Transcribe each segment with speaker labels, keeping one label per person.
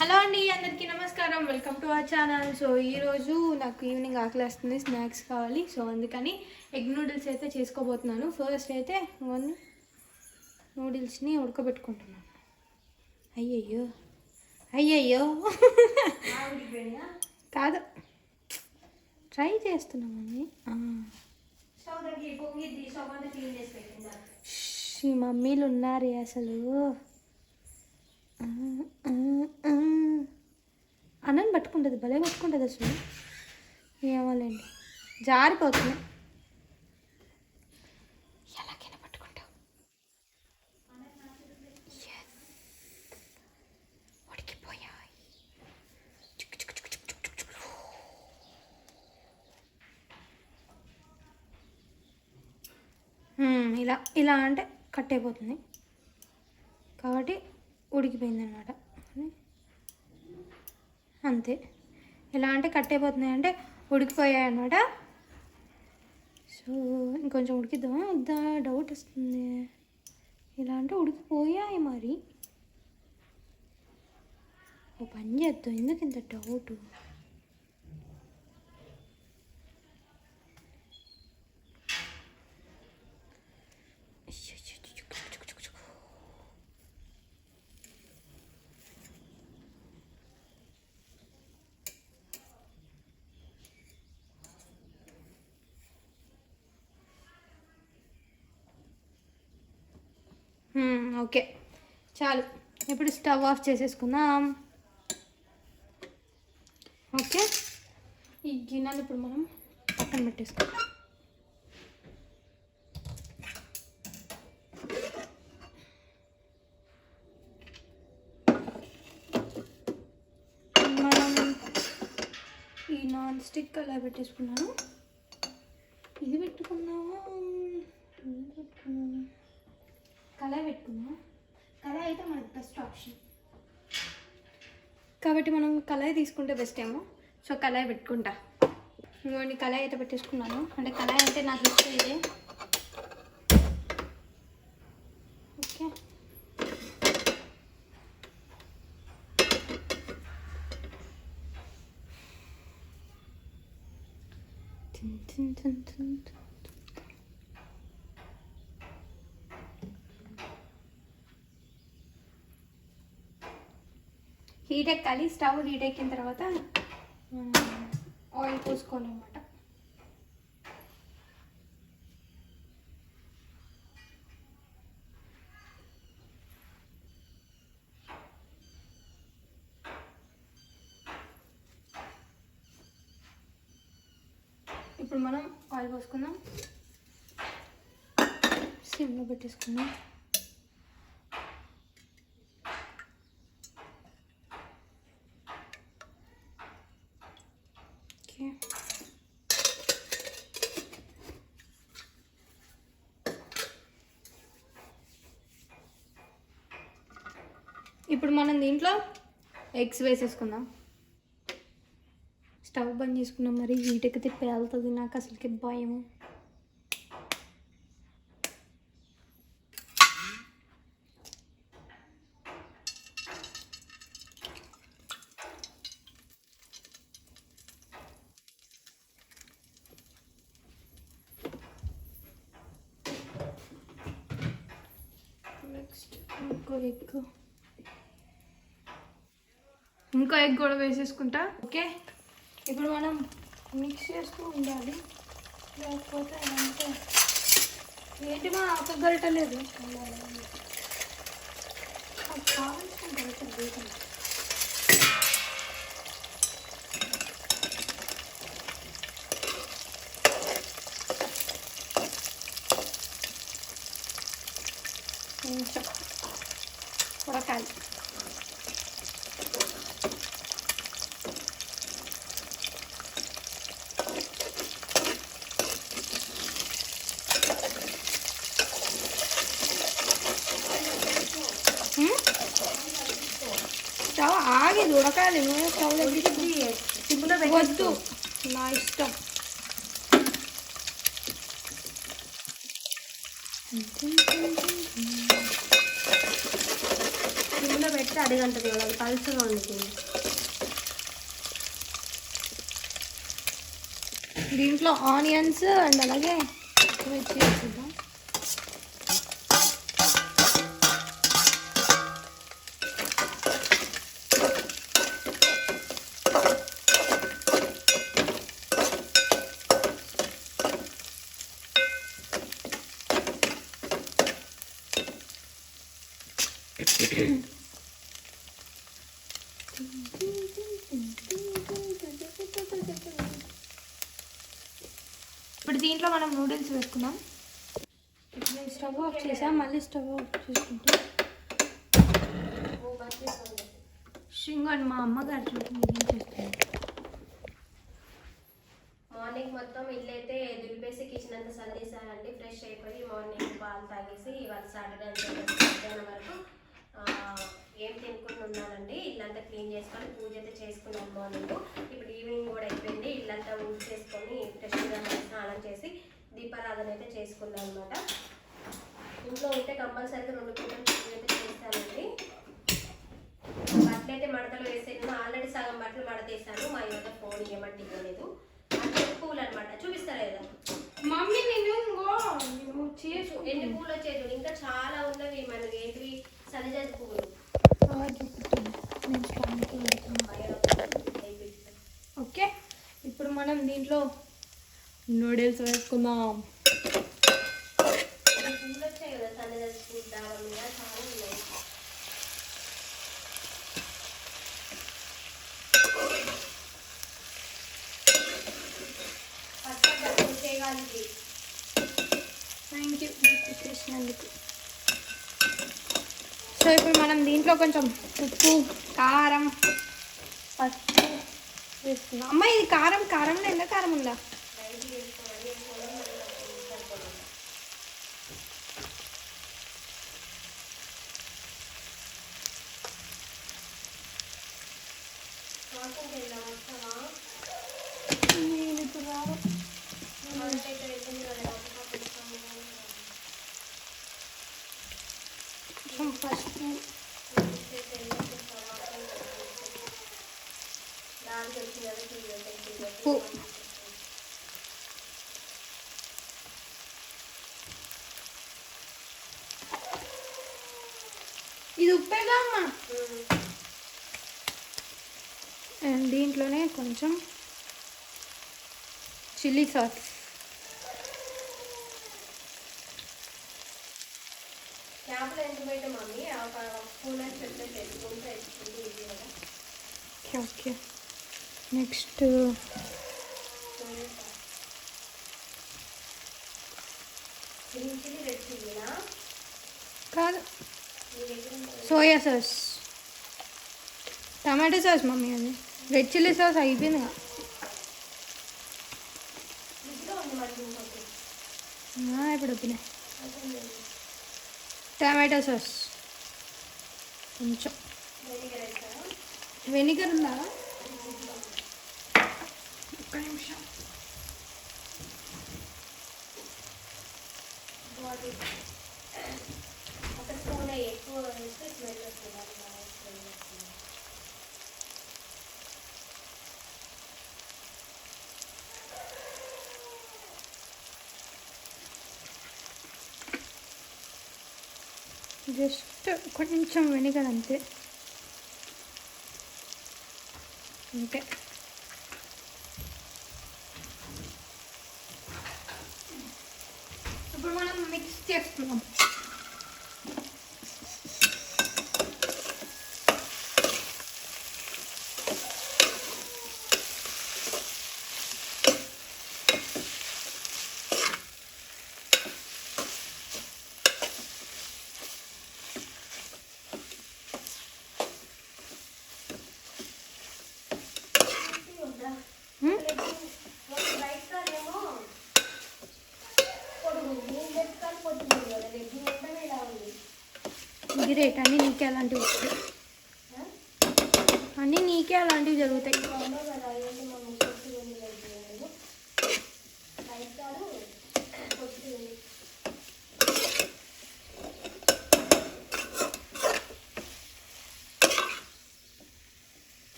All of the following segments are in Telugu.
Speaker 1: హలో అండి అందరికీ నమస్కారం. Welcome to our channel so ఈరోజు నాకు ఈవినింగ్ ఆకలి వస్తుంది స్నాక్స్ కావాలి. సో అందుకని ఎగ్ నూడిల్స్ అయితే చేసుకోబోతున్నాను. ఫస్ట్ అయితే వన్ నూడిల్స్ని ఉడకబెట్టుకుంటున్నాను. అయ్యయ్యో అయ్యయ్యో. కాదు. ట్రై చేస్తున్నామని ఈ మమ్మీలు ఉన్నారే అసలు. అన్నని పట్టుకుంటుంది భలే పట్టుకుంటుంది అసలు. ఏమోలేండి. జారిపోతుంది. ఎలాగైనా పట్టుకుంటావు ఉడికిపోయాయి. చుక్ hmm, ఇలా ఇలా అంటే కట్ అయిపోతుంది. కాబట్టి ఉడికిపోయింది అనమాట అంతే ఎలా అంటే కట్ అయిపోతున్నాయి అంటే ఉడికిపోయాయి అనమాట సో ఇంకొంచెం ఉడికిద్దామా వద్దా డౌట్ వస్తుంది ఇలా అంటే ఉడికిపోయాయి మరి ఓ పని చేద్దాం ఎందుకు ఇంత డౌట్ మ్మ్, ఓకే. చాలు. ఇప్పుడు స్టవ్ ఆఫ్ చేసేసుకుందాం. ఓకే. ఈ గిన్నెలు ఇప్పుడు మనం పక్కన పెట్టేసుకుందాం. మనం ఈ నాన్ స్టిక్ అలా పెట్టేసుకున్నాను. ఇది పెట్టుకున్నావా ఇది కళాయి పెట్టుకుందాం. కళాయి అయితే మనకు బెస్ట్ ఆప్షన్ కాబట్టి మనం కళాయి తీసుకుంటే బెస్ట్ ఏమో. సో కళాయి పెట్టుకుంటా. ఇంకోటి కళాయి అయితే పెట్టేసుకున్నాను. అంటే కళాయి అంటే నాకు ఇష్టం ఇదే. ఓకే. తిన్ తిన్ తిన్ తిన్ హీట్ ఎక్కాలి స్టవ్ హీట్ ఎక్కిన తర్వాత ఆయిల్ పోసుకోవాలి అనమాట ఇప్పుడు మనం ఆయిల్ పోసుకుందాం. సిమ్లో పెట్టేసుకుందాం ఓకే ఇప్పుడు మనం దీంట్లో ఎగ్స్ వేసేసుకుందాం. స్టవ్ బంద్ చేసుకున్నాం మరి హీట్ ఎక్కితే పేలుతుంది. నాకు అసలుకి భయం నెక్స్ట్ ఇంకో ఎగ్. ఇంకో ఎగ్ కూడా వేసేసుకుంటా ఓకే? ఇప్పుడు మనం మిక్స్ చేస్తూ ఉండాలి. లేకపోతే అంటే ఏంటి మా ఒక గరిట లేదు? కావాల్సిన గరిట లేదు. కొంచెం ఉడకాలి ఉడకాలి వద్దు. నా ఇష్టం. సిమ్లో పెట్టి అడిగంటది అది పలుచగా ఉంటుంది దీంట్లో ఆనియన్స్ అండ్ అలాగే వేసుకుందాం ఇప్పుడు దీంట్లో మనం నూడిల్స్ వేసుకుందాం ఇప్పుడు స్టవ్ ఆఫ్ చేసాం మళ్ళీ స్టవ్ ఆఫ్ చేసుకుంటాం. షింగన్ మా అమ్మగారు చూడండి ఏం చేస్తారు
Speaker 2: మార్నింగ్ మొత్తం ఇల్లు అయితే దులిపేసి కిచెన్ అంతా సర్దేశానండి ఫ్రెష్ అయిపోయి మార్నింగ్ పాలు తాగేసి ఇవాళ సాటర్డే మధ్యాహ్నం వరకు ఆ, ఏం తినుకుని ఉన్నానండి ఇల్లంతా క్లీన్ చేసుకొని పూజ అయితే చేసుకున్నాను మార్నింగ్ ఇప్పుడు ఈవినింగ్ కూడా అయిపోయింది. ఇల్లంతా ఊడ్ చేసుకొని ఫ్రెష్గా స్నానం చేసి దీపారాధన అయితే చేసుకున్నాను అనమాట ఇంట్లో ఉంటే కంపల్సరీగా రెండు పూటలు పూజ అయితే చేస్తానండి. బట్టలు అయితే మడతలు వేసాను. ఆల్రెడీ సగం బట్టలు మడతేసాను. మా యువత ఫోన్ ఇవ్వమంటే ఇవ్వలేదు అంటే పూలు అనమాట చూపిస్తారా
Speaker 1: మమ్మీ నేను చేసు.
Speaker 2: ఎన్ని పూలు వచ్చేది ఇంకా చాలా ఉన్నవి మనకి ఏంటివి? సరిజాజి పువ్వులు అయిపోయింది.
Speaker 1: ఓకే. ఇప్పుడు మనం దీంట్లో నూడిల్స్ వేసుకుందాం
Speaker 2: ఈ పూలు వచ్చాయి కదా సన్నజాజి పూలు దావడం మీద చాలా ఉన్నాయి
Speaker 1: థ్యాంక్ యూ చేసినందుకు సో ఇప్పుడు మనం దీంట్లో కొంచెం ఉప్పు కారం పసుపు వేసుకుందాం అమ్మ ఇది కారం కారంలో ఎంత కారం ఉందా
Speaker 2: వాసన చేద్దాం వస్తావా
Speaker 1: నేను ఇప్పుడు రాను.
Speaker 2: మనకైతే వెళ్తుంది కదా ఒక పుస్తకం
Speaker 1: కొంచెం ఉప్పు ఇది ఉప్పేగా అమ్మా? అండ్ దీంట్లోనే కొంచెం చిల్లీ సాస్.
Speaker 2: చేపలు ఎంత బయట మమ్మీ? ఒక స్పూన్ అని చెప్తే పెట్టుకుంటే వేసుకుంటే ఇది కదా
Speaker 1: okay next.
Speaker 2: Green chilli red చిల్లీనా?
Speaker 1: కాదు? Soya sauce. Tomato sauce mummy అది. రెడ్ చిల్లీ సాస్ అయిపోయింది ఇప్పుడు
Speaker 2: అసలు
Speaker 1: టమాటో సాస్. కొంచెం.
Speaker 2: వెనిగర్
Speaker 1: ఉందా? ఒక్క నిమిషం.
Speaker 2: ఒక స్పూన్ ఎక్కువ స్మెల్ వస్తుంది అది బాగా స్మెల్ వస్తుంది
Speaker 1: జస్ట్ కొంచెం వెనిగర్ అంతే. అంతే ఇప్పుడు మనం మిక్స్ చేస్తున్నాం హ్మ్?
Speaker 2: రైట్ కాదేమో పొడుగు నేను పెట్టుకొని పొద్దుంది కదా రెడ్డి మొత్తం ఇలా ఉంది
Speaker 1: ఇది రేట్ అన్నీ నీకే అలాంటివి. అన్నీ నీకే అలాంటివి జరుగుతాయి
Speaker 2: మా అమ్మ కదా ఏంటి మా అమ్మ పొట్టి ఉంది రెడ్డి నేను రైట్ కాదు పొట్టి ఉంది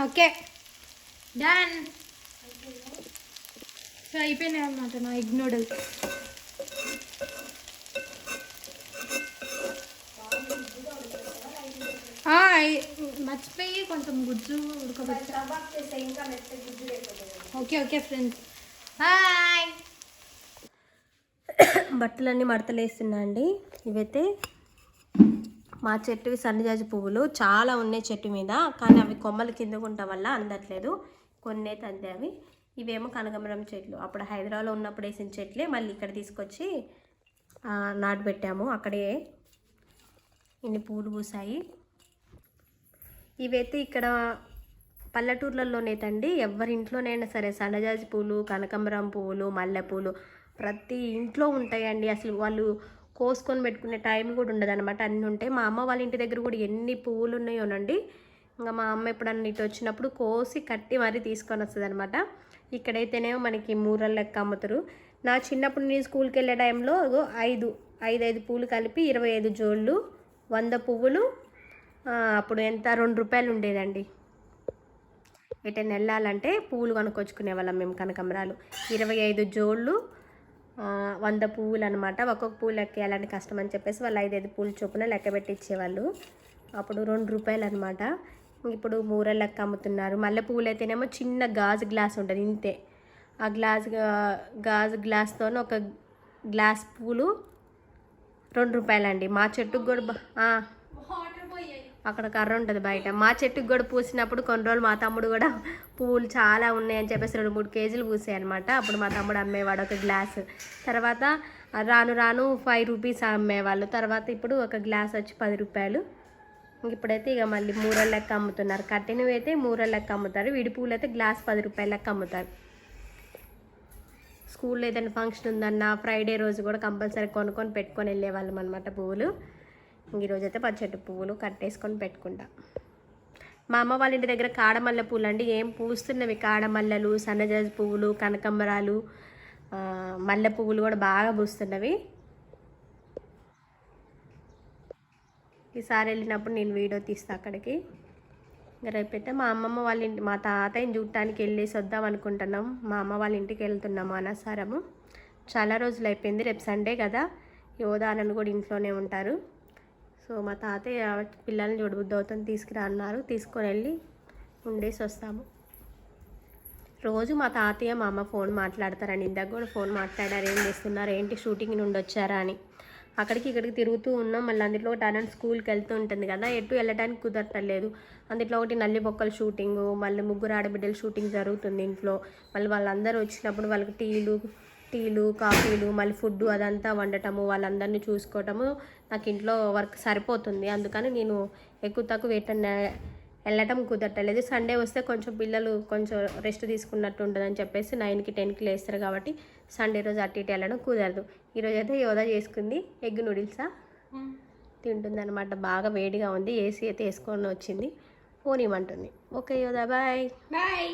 Speaker 1: ఓకే. డన్ సో అయిపోయినాయి అనమాట నా ఎగ్ నూడిల్స్. మర్చిపోయి కొంచెం గుజ్జు ఉడకబెట్టా ఓకే ఓకే ఫ్రెండ్స్ బాయ్
Speaker 2: బట్టలన్నీ మడతలేస్తున్నా అండి. ఇవైతే మా చెట్టువి సన్నజాజి పువ్వులు చాలా ఉన్నాయి చెట్టు మీద కానీ అవి కొమ్మలు కిందకు వల్ల అందట్లేదు. కొన్నే తంతే అవి. ఇవేమో కనకమరం చెట్లు. అప్పుడు హైదరాబాద్లో ఉన్నప్పుడు వేసిన చెట్లే మళ్ళీ ఇక్కడ తీసుకొచ్చి నాటు పెట్టాము. అక్కడే ఇన్ని పూలు పూసాయి. ఇవైతే ఇక్కడ పల్లెటూర్లలోనేతండి ఎవరి ఇంట్లోనైనా సరే సన్నజాజి పూలు కనకాంబరం పువ్వులు మల్లెపూలు ప్రతి ఇంట్లో ఉంటాయండి. అసలు వాళ్ళు కోసుకొని పెట్టుకునే టైం కూడా ఉండదు అనమాట అన్నీ ఉంటాయి. మా అమ్మ వాళ్ళ ఇంటి దగ్గర కూడా ఎన్ని పువ్వులు ఉన్నాయోనండి ఇంకా మా అమ్మ ఎప్పుడన్నా ఇటు వచ్చినప్పుడు కోసి కట్టి మరీ తీసుకొని వస్తుంది అనమాట ఇక్కడైతేనేమో మనకి మూరల లెక్క అమ్ముతారు. నా చిన్నప్పుడు నేను స్కూల్కి వెళ్ళే టైంలో ఐదు ఐదు ఐదు పూలు కలిపి ఇరవై ఐదు జోళ్ళు వంద పువ్వులు అప్పుడు ఎంత? రెండు రూపాయలు ఉండేదండి. ఎటైనా వెళ్ళాలంటే పువ్వులు కొనుక్కొచ్చుకునే వాళ్ళం మేము కనకమరాలు ఇరవై ఐదు జోళ్ళు వంద పువ్వులు అనమాట ఒక్కొక్క పువ్వు లెక్క కష్టం అని చెప్పేసి వాళ్ళు ఐదు ఐదు పూలు చొప్పున లెక్క పెట్టి ఇచ్చేవాళ్ళు అప్పుడు రెండు రూపాయలు అనమాట ఇప్పుడు మూర లెక్క అమ్ముతున్నారు. మల్లె పువ్వులు అయితేనేమో చిన్న గాజు గ్లాస్ ఉంటుంది ఇంతే. ఆ గ్లాస్ గాజు గ్లాస్తో ఒక గ్లాస్ పూలు రెండు రూపాయలండి. మా చెట్టుకు కూడా బా- అక్కడ కర్ర ఉంటుంది బయట. మా చెట్టుకు కూడా పూసినప్పుడు కొన్ని రోజులు మా తమ్ముడు కూడా పువ్వులు చాలా ఉన్నాయని చెప్పేసి రెండు మూడు కేజీలు పూసాయి అనమాట అప్పుడు మా తమ్ముడు అమ్మేవాడు ఒక గ్లాస్. తర్వాత రాను రాను ఫైవ్ రూపీస్ అమ్మేవాళ్ళు. తర్వాత ఇప్పుడు ఒక గ్లాస్ వచ్చి పది రూపాయలు. ఇప్పుడైతే ఇక మళ్ళీ మూరల లెక్క అమ్ముతున్నారు. కట్టినవి అయితే మూరల లెక్క అమ్ముతారు. విడి పువ్వులు అయితే గ్లాస్ పది రూపాయల లెక్క అమ్ముతారు. స్కూల్లో ఏదైనా ఫంక్షన్ ఉందన్నా ఫ్రైడే రోజు కూడా కంపల్సరీ కొనుక్కొని పెట్టుకొని వెళ్ళేవాళ్ళం అనమాట పువ్వులు ఈరోజైతే ఈరోజు అయితే పచ్చటి పువ్వులు కట్టేసుకొని పెట్టుకుంటా. మా అమ్మ వాళ్ళ ఇంటి దగ్గర కాడమల్లె పూలు అండి ఏం పూస్తున్నవి? కాడమల్లలు సన్నజాజి పువ్వులు కనకంబరాలు మల్లె పువ్వులు కూడా బాగా పూస్తున్నవి. ఈసారి వెళ్ళినప్పుడు నేను వీడియో తీస్తా అక్కడికి. రేపైతే మా అమ్మమ్మ వాళ్ళ ఇంటి మా తాతయ్యని చూడటానికి వెళ్ళేసి వద్దాం అనుకుంటున్నాం. మా అమ్మ వాళ్ళ ఇంటికి వెళ్తున్నాము అనసారము చాలా రోజులు అయిపోయింది. రేపు సండే కదా. యోధానని కూడా ఇంట్లోనే ఉంటారు. సో మా తాతయ్య పిల్లల్ని చూడబుద్ధి అవుతుంది తీసుకురా అన్నారు. తీసుకొని వెళ్ళి ఉండేసి వస్తాము. రోజు మా తాతయ్య మా అమ్మ ఫోన్ మాట్లాడతారని ఇందాక కూడా ఫోన్ మాట్లాడారు. ఏం చేస్తున్నారు? ఏంటి? షూటింగ్ నుండి వచ్చారా అని. అక్కడికి ఇక్కడికి తిరుగుతూ ఉన్నాం. మళ్ళీ అందులో ఒకటి అనంత స్కూల్కి వెళ్తూ ఉంటుంది కదా ఎటు వెళ్ళడానికి కుదరట్లేదు. అందులో ఒకటి నల్లి బొక్కల షూటింగ్ మళ్ళీ ముగ్గురు ఆడబిడ్డల షూటింగ్ జరుగుతుంది ఇంట్లో. మళ్ళీ వాళ్ళందరూ వచ్చినప్పుడు వాళ్ళకి టీలు టీలు కాఫీలు మళ్ళీ ఫుడ్ అదంతా వండటము వాళ్ళందరినీ చూసుకోవటము నాకు ఇంట్లో వర్క్ సరిపోతుంది. అందుకని నేను ఎక్కువ తక్కువ ఎటన్నా వెళ్ళటం కుదరట్లేదు. సండే వస్తే కొంచెం పిల్లలు కొంచెం రెస్ట్ తీసుకున్నట్టు ఉంటుందని చెప్పేసి నైన్కి టెన్కి లేస్తారు కాబట్టి సండే రోజు అటు ఇటు వెళ్ళడం కుదరదు. ఈరోజు అయితే యోగా చేసుకుంది. ఎగ్ నూడిల్సా? తింటుంది అనమాట బాగా వేడిగా ఉంది. ఏసీ అయితే వేసుకొని వచ్చింది. ఫోన్ ఇవ్వమంటుంది ఓకే యోదా బాయ్.
Speaker 1: బాయ్.